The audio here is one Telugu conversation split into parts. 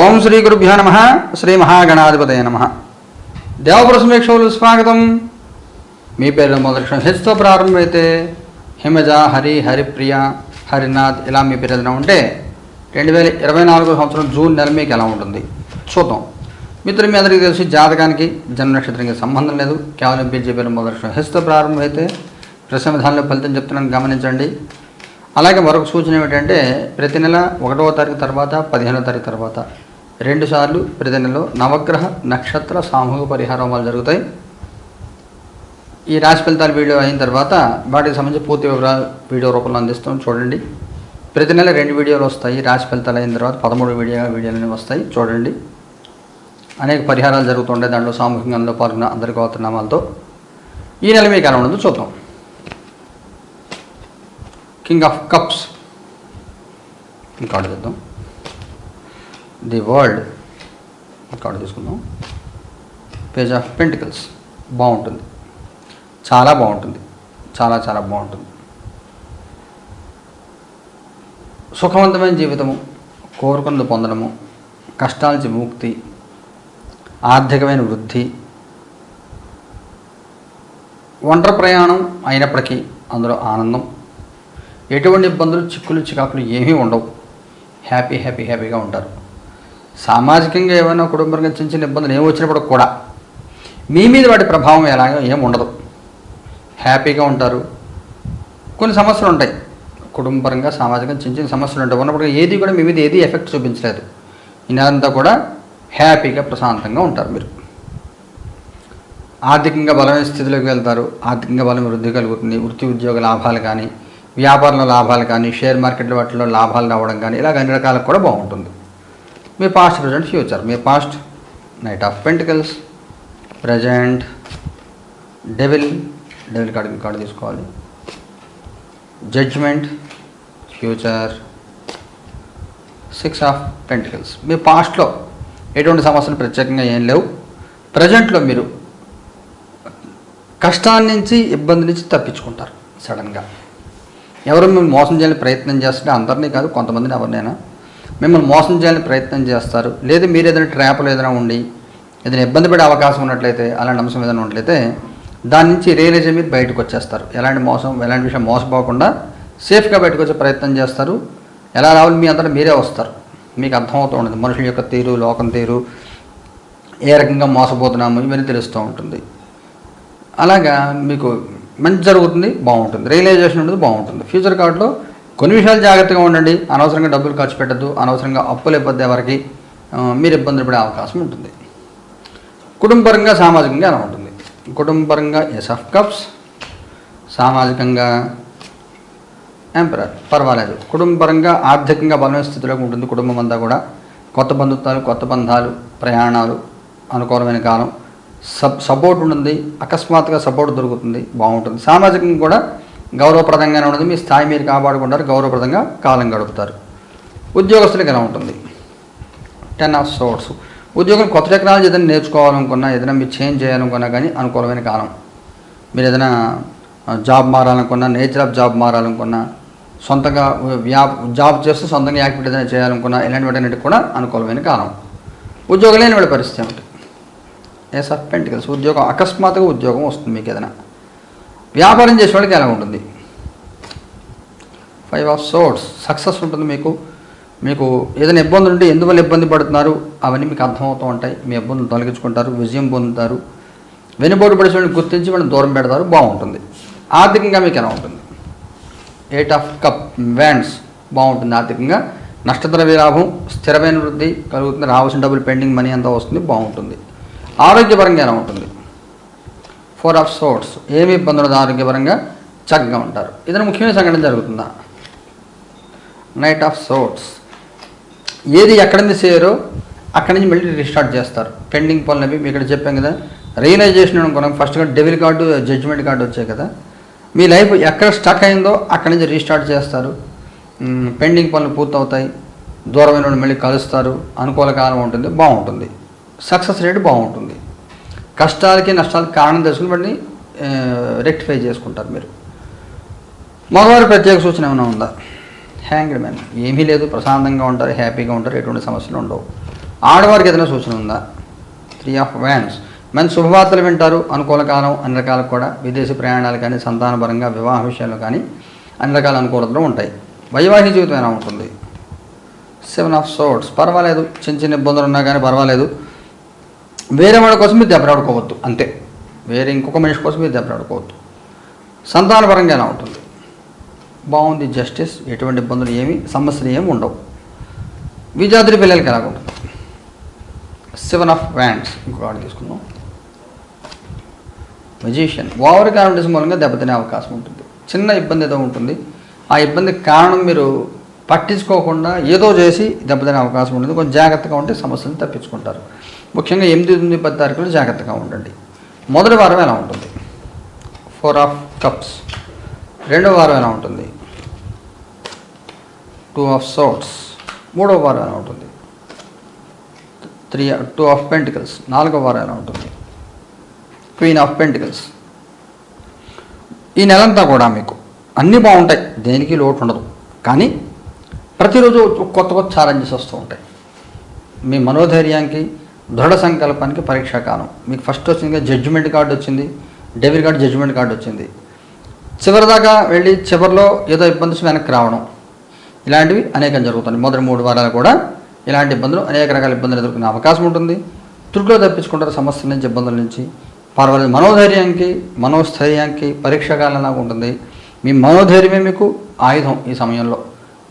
ఓం శ్రీ గురుభ్యో నమ శ్రీ మహాగణాధిపతయ నమ. దేవప్రసమేక్షలు స్వాగతం. మీ పేరు మొదటి హెచ్తో ప్రారంభమైతే హిమజ హరి హరిప్రియ హరినాథ్ ఇలా మీ పేరు ఏదైనా ఉంటే రెండు వేల ఇరవై నాలుగో సంవత్సరం జూన్ నెల మీకు ఎలా ఉంటుంది? చూద్దాం. మిత్రులు మీ అందరికీ తెలిసి జాతకానికి జన్మ నక్షత్రానికి సంబంధం లేదు. కేవలం బీజేపీ మొదటి హెచ్తో ప్రారంభమైతే ప్రశ్న విధానంలో ఫలితం చెప్తున్నాను గమనించండి. అలాగే మరొక సూచన ఏమిటంటే ప్రతి నెల ఒకటవ తారీఖు తర్వాత పదిహేనో తారీఖు తర్వాత. రెండు సార్లు ప్రతి నెలలో నవగ్రహ నక్షత్ర సామూహిక పరిహారోమాలు జరుగుతాయి. ఈ రాశి ఫలితాలు వీడియో అయిన తర్వాత వాటికి సంబంధించి పూర్తి వివరాలు వీడియో రూపంలో అందిస్తాం. చూడండి. ప్రతి నెల రెండు వీడియోలు వస్తాయి. రాశి ఫలితాలు అయిన తర్వాత పదమూడు వీడియో వీడియోలు వస్తాయి. చూడండి. అనేక పరిహారాలు జరుగుతుంటాయి. దాంట్లో సామూహికంగా పాల్గొన్న అందరి గోత్రనామాలతో ఈ నెల మీకు ఎలా ఉండదు చూద్దాం. కింగ్ ఆఫ్ కప్స్ కార్డు చూద్దాం. ది వరల్డ్ కార్డు తీసుకుందాం. పేజ్ ఆఫ్ పెంటికల్స్ బాగుంటుంది. చాలా బాగుంటుంది. చాలా చాలా బాగుంటుంది. సుఖవంతమైన జీవితము కోరుకున్నది పొందడము కష్టాల నుంచి ముక్తి ఆర్థికమైన వృద్ధి ఒంటరి ప్రయాణం అయినప్పటికీ అందులో ఆనందం ఎటువంటి ఇబ్బందులు చిక్కులు చికాకులు ఏమీ ఉండవు. హ్యాపీ హ్యాపీ హ్యాపీగా ఉంటారు. సామాజికంగా ఏమైనా కుటుంబంగా చిన్న చిన్న ఇబ్బందులు ఏమి వచ్చినప్పుడు కూడా మీ మీద వాటి ప్రభావం ఎలాగో ఏం ఉండదు. హ్యాపీగా ఉంటారు. కొన్ని సమస్యలు ఉంటాయి. కుటుంబపరంగా సామాజికంగా చిన్న చిన్న సమస్యలు ఉంటాయి. ఉన్నప్పుడు ఏది కూడా మీ మీద ఏది ఎఫెక్ట్ చూపించలేదు. ఈ కూడా హ్యాపీగా ప్రశాంతంగా ఉంటారు మీరు. ఆర్థికంగా బలమైన స్థితిలోకి వెళ్తారు. ఆర్థికంగా బలం వృద్ధి కలుగుతుంది. వృత్తి ఉద్యోగ లాభాలు కానీ వ్యాపారంలో లాభాలు కానీ షేర్ మార్కెట్ల వాటిలో లాభాలు రావడం కానీ ఇలాగ అన్ని రకాలకు కూడా బాగుంటుంది. మీ past present future me past knight of pentacles present devil devil card card తీసుకోవాలి. Judgement future six of pentacles మీ పాస్ట్లో ఎటువంటి సమస్యలు ప్రత్యేకంగా ఏం లేవు. ప్రజెంట్లో మీరు కష్టాన్నించి ఇబ్బంది నుంచి తప్పించుకుంటారు సడన్గా ఎవరు మిమ్మల్ని మోసం చేయాలని ప్రయత్నం చేస్తుంటే అందరినీ కాదు కొంతమందిని ఎవరినైనా. మిమ్మల్ని మోసం చేయాలని ప్రయత్నం చేస్తారు. లేదా మీరు ఏదైనా ట్రాప్లు ఏదైనా ఉండి ఏదైనా ఇబ్బంది పడే అవకాశం ఉన్నట్లయితే అలాంటి అంశం ఏదైనా ఉన్నట్లయితే దాని నుంచి రియలైజ్ మీరు బయటకు వచ్చేస్తారు. ఎలాంటి మోసం ఎలాంటి విషయం మోసపోకుండా సేఫ్గా బయటకు వచ్చే ప్రయత్నం చేస్తారు. ఎలా రావాలి మీ అంతటా మీరే వస్తారు. మీకు అర్థమవుతూ ఉంటుంది. మనుషుల యొక్క తీరు లోకం తీరు ఏ రకంగా మోసపోతున్నాము ఇవన్నీ తెలుస్తూ ఉంటుంది. అలాగా మీకు మంచి జరుగుతుంది బాగుంటుంది. రియలైజేషన్ ఉంటుంది బాగుంటుంది. ఫ్యూచర్ కార్డులో కొన్ని విషయాలు జాగ్రత్తగా ఉండండి. అనవసరంగా డబ్బులు ఖర్చు పెట్టద్దు. అనవసరంగా అప్పులు ఇబ్బంది ఎవరికి మీరు ఇబ్బందులు పడే అవకాశం ఉంటుంది. కుటుంబపరంగా సామాజికంగా ఎలా ఉంటుంది? కుటుంబపరంగా ఎస్ ఆఫ్ కప్స్ సామాజికంగా ఎంపరర్ పర్వాలేదు. కుటుంబపరంగా ఆర్థికంగా బలమైన స్థితిలో ఉంటుంది కుటుంబం అంతా కూడా. కొత్త బంధుత్వాలు కొత్త బంధాలు ప్రయాణాలు అనుకూలమైన కాలం. సబ్ సపోర్ట్ ఉంటుంది అకస్మాత్తుగా సపోర్ట్ దొరుకుతుంది బాగుంటుంది. సామాజికంగా కూడా గౌరవప్రదంగానే ఉంటుంది. మీ స్థాయి మీరు కాపాడుకుంటారు గౌరవప్రదంగా కాలం గడుపుతారు. ఉద్యోగస్తులకు ఎలా ఉంటుంది? టెన్ ఆఫ్ సోర్స్ ఉద్యోగం కొత్త టెక్నాలజీ ఏదైనా నేర్చుకోవాలనుకున్నా ఏదైనా మీరు చేంజ్ చేయాలనుకున్నా కానీ అనుకూలమైన కాలం. మీరు ఏదైనా జాబ్ మారాలనుకున్నా నేచర్ ఆఫ్ జాబ్ మారాలనుకున్నా సొంతంగా వ్యా జాబ్ చేస్తూ సొంతంగా యాక్టివిటీ ఏదైనా చేయాలనుకున్నా ఇలాంటి వాటన్నిటికి కూడా అనుకూలమైన కాలం. ఉద్యోగం లేని వాళ్ళ పరిస్థితి ఏమిటి? ఏ సార్ పెంటికల్స్ ఉద్యోగం అకస్మాత్తుగా ఉద్యోగం వస్తుంది మీకు ఏదైనా. వ్యాపారం చేసే వాళ్ళకి ఎలా ఉంటుంది? ఫైవ్ ఆఫ్ సోర్స్ సక్సెస్ ఉంటుంది మీకు. మీకు ఏదైనా ఇబ్బంది ఉంటే ఎందువల్ల ఇబ్బంది పడుతున్నారు? అవన్నీ మీకు అర్థమవుతూ ఉంటాయి. మీ ఇబ్బందులు తొలగించుకుంటారు విజయం పొందుతారు. వెనుబోటు పడే వాళ్ళని గుర్తించి మనం దూరం పెడతారు బాగుంటుంది. ఆర్థికంగా మీకు ఎలా ఉంటుంది? ఎయిట్ ఆఫ్ కప్ వ్యాండ్స్ బాగుంటుంది ఆర్థికంగా. నష్టద్రవ్య లాభం స్థిరమైన వృద్ధి కలుగుతుంది. రావాల్సిన డబ్బులు పెండింగ్ మనీ అంతా వస్తుంది బాగుంటుంది. ఆరోగ్యపరంగా ఉంటుంది? ఫోర్ ఆఫ్ సోర్ట్స్ ఏమి ఇబ్బంది ఉండదు ఆరోగ్యపరంగా చక్కగా ఉంటారు. ఏదైనా ముఖ్యమైన సంఘటన జరుగుతుందా? నైట్ ఆఫ్ సోర్ట్స్ ఏది ఎక్కడ నుంచి చేయరో అక్కడి నుంచి మళ్ళీ రీస్టార్ట్ చేస్తారు. పెండింగ్ పనులు అవి మీకు ఇక్కడ చెప్పాం కదా. రియలైజేషన్ అనుకున్నాం ఫస్ట్గా డెవిల్ కార్డు జడ్జిమెంట్ కార్డు వచ్చాయి కదా. మీ లైఫ్ ఎక్కడ స్టక్ అయిందో అక్కడి నుంచి రీస్టార్ట్ చేస్తారు. Hmm, పెండింగ్ పనులు పూర్తవుతాయి. దూరమైన మళ్ళీ కలుస్తారు. అనుకూల కాలం ఉంటుంది బాగుంటుంది. సక్సెస్ రేట్ బాగుంటుంది. కష్టాలకి నష్టాలకి కారణం తెలుసుకుని వాటిని రెక్టిఫై చేసుకుంటారు మీరు. మగవారి ప్రత్యేక సూచన ఏమైనా ఉందా? హ్యాంగ్డ్ మ్యాన్ ఏమీ లేదు ప్రశాంతంగా ఉంటారు హ్యాపీగా ఉంటారు ఎటువంటి సమస్యలు ఉండవు. ఆడవారికి ఏదైనా సూచన ఉందా? త్రీ ఆఫ్ వ్యాన్స్ మంచి శుభవార్తలు వింటారు అనుకూల కాలం అన్ని రకాలకు కూడా. విదేశీ ప్రయాణాలు కానీ సంతానపరంగా వివాహ విషయాలు కానీ అన్ని రకాల అనుకూలతలు ఉంటాయి. వైవాహిక జీవితం ఎలా ఉంటుంది? సెవెన్ ఆఫ్ సోట్స్ పర్వాలేదు చిన్న చిన్న ఇబ్బందులు ఉన్నా కానీ పర్వాలేదు. వేరే వాడి కోసం మీరు దెబ్బలాడుకోవద్దు అంతే. వేరే ఇంకొక మనిషి కోసం మీరు దెబ్బలాడుకోవద్దు సంతానపరంగా ఎలా ఉంటుంది? బాగుంది జస్టిస్ ఎటువంటి ఇబ్బందులు ఏమి సమస్యలు ఏమి ఉండవు. విజాద్రి పిల్లలకి ఎలా ఉంటుంది? సెవెన్ ఆఫ్ వ్యాండ్స్ ఇంకొక ఆర్డర్ తీసుకుందాం. మెజిషియన్ ఓవర్ కాన్ఫిడెన్స్ మూలంగా దెబ్బతినే అవకాశం ఉంటుంది. చిన్న ఇబ్బంది ఏదో ఉంటుంది. ఆ ఇబ్బందికి కారణం మీరు పట్టించుకోకుండా ఏదో చేసి దెబ్బతినే అవకాశం ఉంటుంది కొంచెం జాగ్రత్తగా ఉంటే సమస్యలను తప్పించుకుంటారు. ముఖ్యంగా ఎనిమిది తొమ్మిది పది తారీఖులు జాగ్రత్తగా ఉండండి. మొదటి వారం ఎలా ఉంటుంది? ఫోర్ ఆఫ్ కప్స్ రెండవ వారం ఎలా ఉంటుంది? టూ ఆఫ్ సోట్స్ మూడవ వారం ఎలా ఉంటుంది? త్రీ టూ ఆఫ్ పెంటికల్స్ నాలుగవ వారం ఎలా ఉంటుంది? క్వీన్ ఆఫ్ పెంటికల్స్ ఈ నెలంతా కూడా మీకు అన్నీ బాగుంటాయి. దేనికి లోటు ఉండదు. కానీ ప్రతిరోజు కొత్త కొత్త ఛాలెంజెస్ వస్తూ ఉంటాయి. మీ మనోధైర్యానికి దృఢ సంకల్పానికి పరీక్షా కాలం. మీకు ఫస్ట్ వచ్చింది జడ్జిమెంట్ కార్డు వచ్చింది డెబిట్ కార్డు జడ్జిమెంట్ కార్డు వచ్చింది. చివరి దాకా వెళ్ళి చివరిలో ఏదో ఇబ్బంది వెనక్కి రావడం. ఇలాంటివి అనేకం జరుగుతున్నాయి మొదటి మూడు వారాలు కూడా ఇలాంటి ఇబ్బందులు అనేక రకాల ఇబ్బందులు ఎదుర్కొనే అవకాశం ఉంటుంది. తుర్కులో తప్పించుకుంటారు సమస్యల నుంచి ఇబ్బందుల నుంచి. పర్వాలేదు మనోధైర్యానికి మనోస్థైర్యానికి పరీక్ష కాలం లాగా ఉంటుంది. మీ మనోధైర్యమే మీకు ఆయుధం ఈ సమయంలో.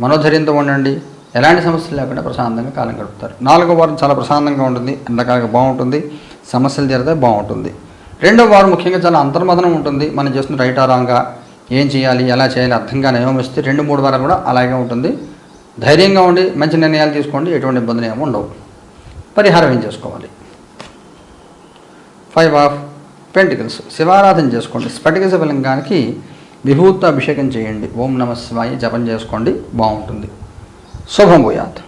మనోధైర్యంతో ఉండండి. ఎలాంటి సమస్యలు లేకుండా ప్రశాంతంగా కాలం గడుపుతారు. నాలుగో వారం చాలా ప్రశాంతంగా ఉంటుంది. అన్ని బాగుంటుంది. సమస్యలు తీరితే బాగుంటుంది. రెండో వారం ముఖ్యంగా చాలా అంతర్మదనం ఉంటుంది. మనం చేస్తున్న రైట్ రాంగా ఏం చేయాలి ఎలా చేయాలి అర్థంగా నియమిస్తే రెండు మూడు వారాలు కూడా అలాగే ఉంటుంది. ధైర్యంగా ఉండి మంచి నిర్ణయాలు తీసుకోండి. ఎటువంటి ఇబ్బందులు ఏమి ఉండవు. పరిహారం ఏం చేసుకోవాలి? ఫైవ్ ఆఫ్ పెంటికల్స్ శివారాధన చేసుకోండి. స్ఫటిక శివలింగానికి విభూత అభిషేకం చేయండి. ఓం నమ శివాయ. జపం చేసుకోండి. బాగుంటుంది. శుభం భూయాత్.